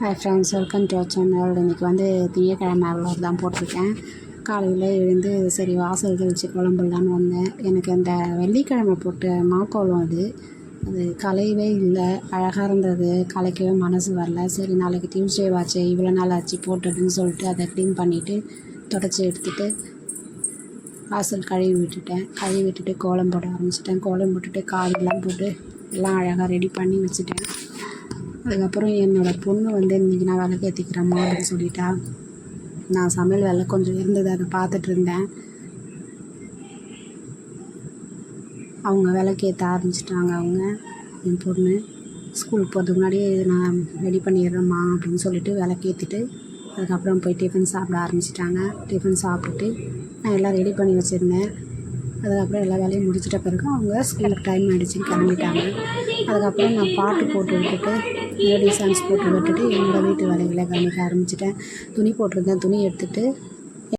Hi friends welcome to channel இன்றைக்கி வந்து திங்கக்கிழமை அவ்வளோ தான் போட்டிருக்கேன். காலையில் எழுந்து சரி வாசல் தெளித்து குழம்புலான்னு வந்தேன். எனக்கு அந்த வெள்ளிக்கிழமை போட்ட மாக்கோலம் அது. அது கலையவே இல்லை. அழகாக இருந்தது. கலைக்கவே மனசு வரல. சரி நாளைக்கு டியூஸ்டே வாச்சு இவ்வளோ நாள் ஆச்சு போட்டதுன்னு சொல்லிட்டு அதை க்ளீன் பண்ணிவிட்டு தொடச்சி எடுத்துகிட்டு வாசல் கழுவி விட்டுட்டேன். கழுவி விட்டுட்டு கோலம் போட ஆரம்பிச்சிட்டேன். கோலம் போட்டுட்டு காலெலாம் போட்டு எல்லாம் அழகாக ரெடி பண்ணி வச்சுட்டேன். அதுக்கப்புறம் என்னோடய பொண்ணு வந்து இன்றைக்கி நான் விளக்கு ஏற்றிக்கிறேம்மா அப்படின்னு சொல்லிட்டா. நான் சமையல் வேலை கொஞ்சம் இருந்தது அதை பார்த்துட்டு இருந்தேன். அவங்க விளக்கு ஏற்ற ஆரம்பிச்சிட்டாங்க அவங்க என் பொண்ணு. ஸ்கூலுக்கு போகிறதுக்கு முன்னாடியே நான் ரெடி பண்ணிடுறேம்மா அப்படின்னு சொல்லிட்டு விளக்கேற்றிட்டு அதுக்கப்புறம் போய் டிஃபன் சாப்பிட ஆரம்பிச்சிட்டாங்க. டிஃபன் சாப்பிட்டுட்டு நான் எல்லாம் ரெடி பண்ணி வச்சுருந்தேன். அதுக்கப்புறம் எல்லா வேலையும் முடிச்சிட்ட பிறகு அவங்க ஸ்கூலுக்கு டைம் ஆகிடுச்சின்னு கிளம்பிட்டாங்க. அதுக்கப்புறம் நான் பாட்டு போட்டு விட்டுட்டு மெலடி சாங்ஸ் போட்டு விட்டுட்டு என்னோடய வீட்டு வேலைகளை கவனிக்க ஆரம்பிச்சிட்டேன். துணி போட்டிருந்தேன். துணி எடுத்துகிட்டு